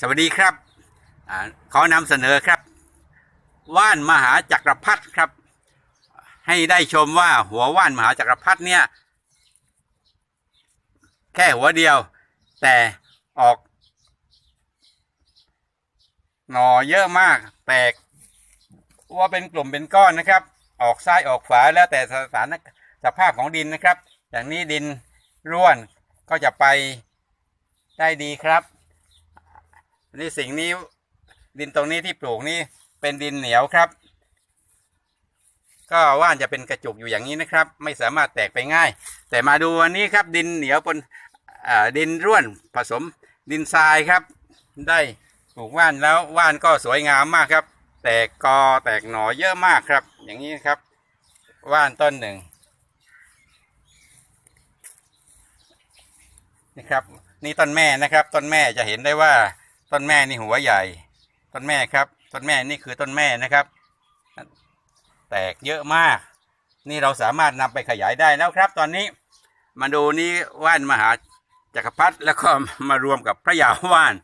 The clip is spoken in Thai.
สวัสดีครับอขอนำเสนอครับ ว่านมหาจักรพรรดิครับ ให้ได้ชมว่าหัวว่านมหาจักรพรรดิเนี่ย แค่หัวเดียว แต่ออก หน่อเยอะมาก แตกว่าเป็นกลุ่มเป็นก้อนนะครับ ออกซ้ายออกขวาแล้วแต่สถานสภาพของดินนะครับ อย่างนี้ดินร่วนก็จะไปได้ดีครับ นี่สิ่งนี้ ดินตรงนี้ที่ปลูกนี่เป็นดินเหนียวครับ ก็ว่านจะเป็นกระจุกอยู่อย่างนี้นะครับ ไม่สามารถแตกไปง่าย แต่มาดูอันนี้ครับดินเหนียวปนดินร่วนผสมดินทรายครับ ได้ปลูกว่านแล้วว่านก็สวยงามมากครับ แตกกอแตกหน่อเยอะมากครับ อย่างนี้ครับ ว่านต้นหนึ่งนี่ครับนี่ต้นแม่นะครับ ต้นแม่จะเห็นได้ว่า ต้นแม่นี่หัวใหญ่ ต้นแม่ครับ ต้นแม่นี่คือต้นแม่นะครับ แตกเยอะมาก นี่เราสามารถนำไปขยายได้แล้วครับ ตอนนี้มาดูนี่ว่านมหาจักรพรรดิแล้วก็มารวมกับพระยาว่าน